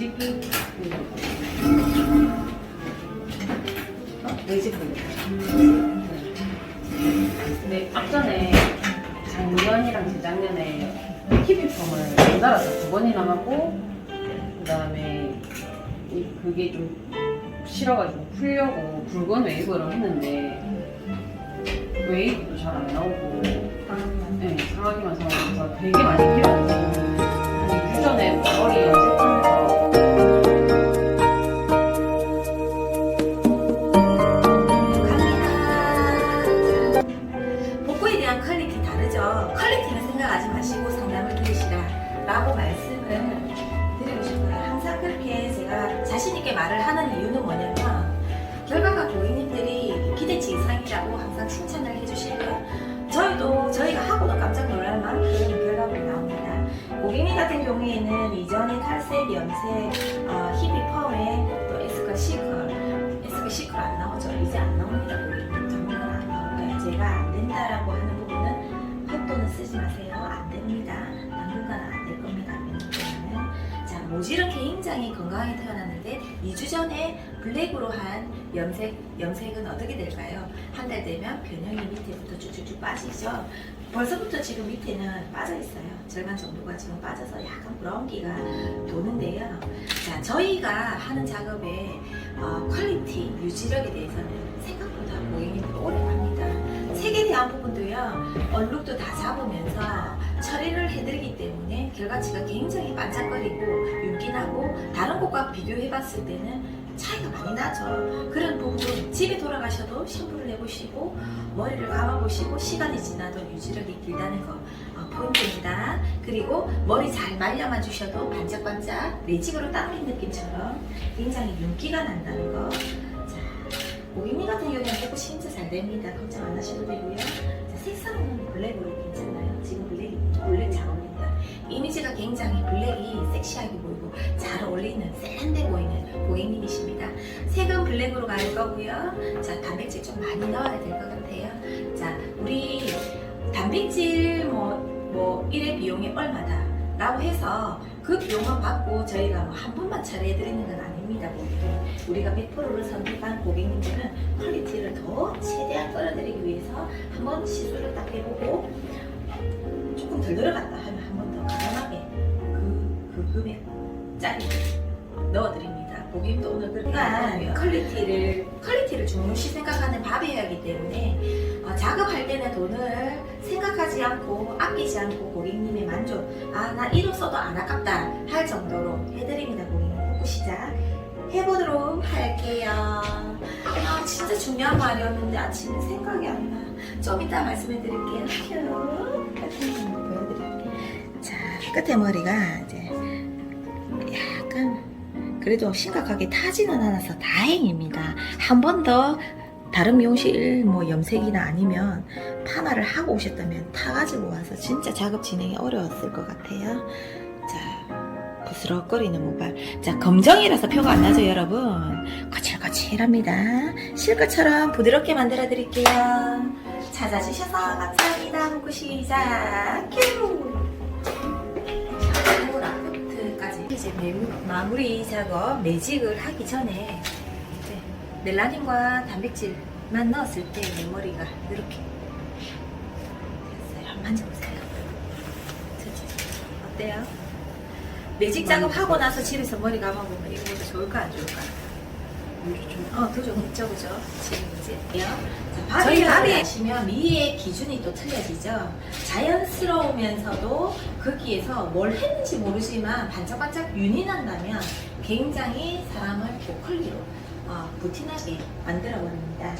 지금 어? 레지브 근데 앞전에 작년이랑 재작년에 키비펌을 연달아서 두 번이나 하고 그 다음에 그게 좀 싫어가지고 풀려고 붉은 웨이브를 했는데 웨이브도 잘 안 나오고 네, 상하기만 상하면서 되게 많이 필요 퀄리티는 생각하지 마시고 상담을 들으시라 라고 말씀을 드리고 싶어요. 항상 그렇게 제가 자신있게 말을 하는 이유는 뭐냐면 결과가 고객님들이 기대치 이상이라고 항상 칭찬을 해주시고요. 저희도 저희가 하고도 깜짝 놀랄 만큼 결과물이 나옵니다. 고객님 같은 경우에는 이전에 탈색, 염색, 어, 히비 펌에 또 에스컬 시컬 에스컬 시컬 안 나오죠. 이제 안 나옵니다. 고객님 정말 안 나오고요. 제가 안 된다라고 하는 쓰지 마세요. 안 됩니다. 당분간은 안 될 겁니다. 왜냐면 자 모질은 굉장히 건강하게 태어났는데 2주 전에 블랙으로 한 염색 염색은 어떻게 될까요? 한 달 되면 변형이 밑에부터 쭉쭉쭉 빠지죠. 벌써부터 지금 밑에는 빠져 있어요. 절반 정도가 지금 빠져서 약간 브라운기가 도는데요. 자, 저희가 하는 작업의 어, 퀄리티, 유지력에 대해서는 생각보다 고객님들 오래 대한 부분도요, 얼룩도 다 잡으면서 처리를 해드리기 때문에 결과치가 굉장히 반짝거리고 윤기나고 다른 곳과 비교해봤을 때는 차이가 많이 나죠. 그런 부분 집에 돌아가셔도 샴푸를 해보시고 머리를 감아보시고 시간이 지나도 유지력이 길다는 거 어, 포인트입니다. 그리고 머리 잘 말려만 주셔도 반짝반짝 매직으로 닦인 느낌처럼 굉장히 윤기가 난다는 거. 자, 고객님 같은 경우는 보고 진짜 잘 됩니다. 걱정 안 하셔도 되고요. 자, 색상은 블랙으로 괜찮나요? 지금 블랙이 블랙 잘 어울린다. 이미지가 굉장히 블랙이 섹시하게 보이고 잘 어울리는 세련돼 보이는 고객님이십니다. 색은 블랙으로 갈 거고요. 자, 단백질 좀 많이 넣어야 될 것 같아요. 자, 우리 단백질 뭐, 뭐, 1회 비용이 얼마다 라고 해서 그 비용만 받고 저희가 뭐 한 번만 처리해드리는 건 아닙니다, 고객님. 우리가 100%를 선택한 고객님들은 퀄리티를 더 최대한 끌어들이기 위해서 한 번 시술을 딱 해보고 조금 덜 들어갔다 하면 한 번 더 가감하게 그, 그 금액 짜리 넣어드립니다. 고객님도 오늘 그러니까 퀄리티를 퀄리티를 중요시 생각하는 밥이어야 하기 때문에 어, 작업할 때는 돈을 하지 않고 아끼지 않고 고객님의 만족. 아 나 이로 써도 안 아깝다 할 정도로 해드립니다 고객님. 보고 시작. 해보도록 할게요. 아 진짜 중요한 말이었는데 아침에 생각이 안나좀 이따 말씀해 드릴게요. 자 끝에 머리가 이제 약간 그래도 심각하게 타지는 않아서 다행입니다. 한 번 더 다른 미용실 뭐 염색이나 아니면 파마를 하고 오셨다면 타 가지고 와서 진짜 작업 진행이 어려웠을 것 같아요. 자, 부스럭거리는 모발. 자, 검정이라서 표가 안 나죠, 여러분? 거칠거칠합니다. 실컷처럼 부드럽게 만들어 드릴게요. 찾아주셔서 감사합니다. 문구 시작. 큐! 자, 라프트까지 이제 매- 마무리 작업 매직을 하기 전에 멜라닌과 단백질만 넣었을 때내 머리가 이렇게 됐어요. 한번 만져보세요. 어때요? 매직 작업하고 나서 집에서 머리 감아보면 이거보다 좋을까 안 좋을까? 어, 더 좋겠죠, 그죠? 지금 이제. 자, 저희 밥에 하시면 미의 기준이 또 틀려지죠. 자연스러우면서도 거기에서 뭘 했는지 모르지만 반짝반짝 윤이 난다면 굉장히 사람을 고퀄리로 어, 부티나게 만들어 버립니다.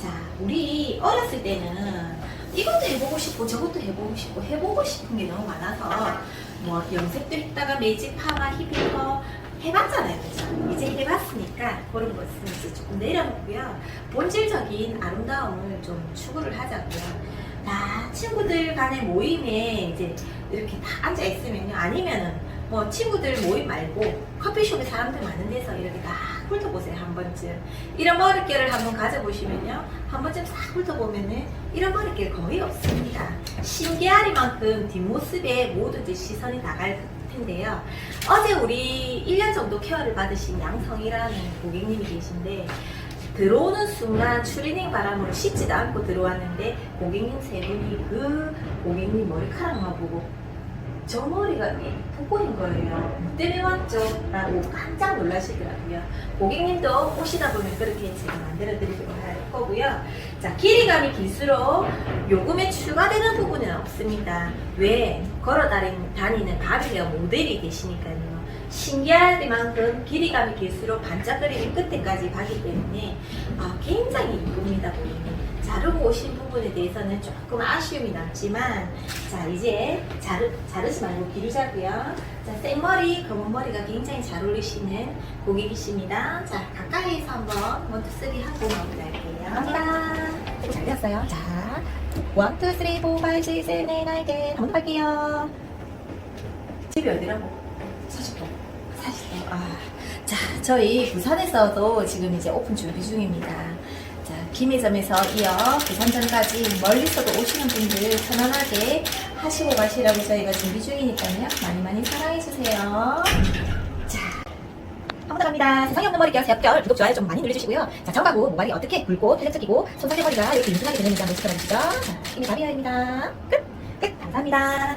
자, 우리 어렸을 때는 이것도 해보고 싶고 저것도 해보고 싶고 해보고 싶은 게 너무 많아서 뭐 염색도 했다가 매직 파마 히비퍼 해봤잖아요, 그죠? 이제 해봤으니까 그런 것은 이제 조금 내려놓고요. 본질적인 아름다움을 좀 추구를 하자고요. 다 친구들 간의 모임에 이제 이렇게 다 앉아 있으면요. 아니면은 뭐 친구들 모임 말고 커피숍에 사람들 많은 데서 이렇게 다 훑어보세요 한 번쯤. 이런 머릿결을 한번 가져보시면요. 한 번쯤 싹 훑어보면은 이런 머릿결 거의 없습니다. 신기하리만큼 뒷모습에 모두 이제 시선이 나갈 텐데 같은데요. 어제 우리 1년 정도 케어를 받으신 양성이라는 고객님이 계신데 들어오는 순간 추리닝 바람으로 씻지도 않고 들어왔는데 고객님 세 분이 그 고객님 머리카락만 보고 저 머리가 붓고인 거예요. 뭐 때문에 왔죠? 라고 깜짝 놀라시더라고요. 고객님도 오시다 보면 그렇게 제가 만들어 드리도록 할 거고요. 자, 길이감이 길수록 요금에 추가되는 부분은 없습니다. 왜? 걸어 다니- 다니는 바비가 모델이 되시니까요. 신기하리만큼 길이감이 길수록 반짝거리는 끝에까지 가기 때문에 아, 굉장히 이쁩니다. 자르고 오신 부분에 대해서는 조금 아쉬움이 남지만 자 이제 자르, 자르지 말고 기르자고요. 자 생머리 검은 머리가 굉장히 잘 어울리시는 고객이십니다. 자 가까이에서 한번 원투 쓰리 하고 마무리할게요. 감사합니다. 잘 되었어요. 자 원투 쓰리 포 파이 식스 텐 한번 더 할게요. 집이 어디라고? 사십도 사십도 아자 저희 부산에서도 지금 이제 오픈 준비 중입니다 자, 김해점에서 이어 부산점까지 멀리서도 오시는 분들 편안하게 하시고 가시라고 저희가 준비 중이니까요. 많이 많이 사랑해주세요. 자, 한번 더 갑니다. 세상에 없는 머리결 새벽별 구독, 좋아요 좀 많이 눌러주시고요. 자, 정가구 모발이 어떻게 굵고 탄력적이고 손상의 머리가 이렇게 튼튼하게 되는지 한번 지켜봐주시죠. 자, 김해 가비아입니다. 끝! 끝! 감사합니다.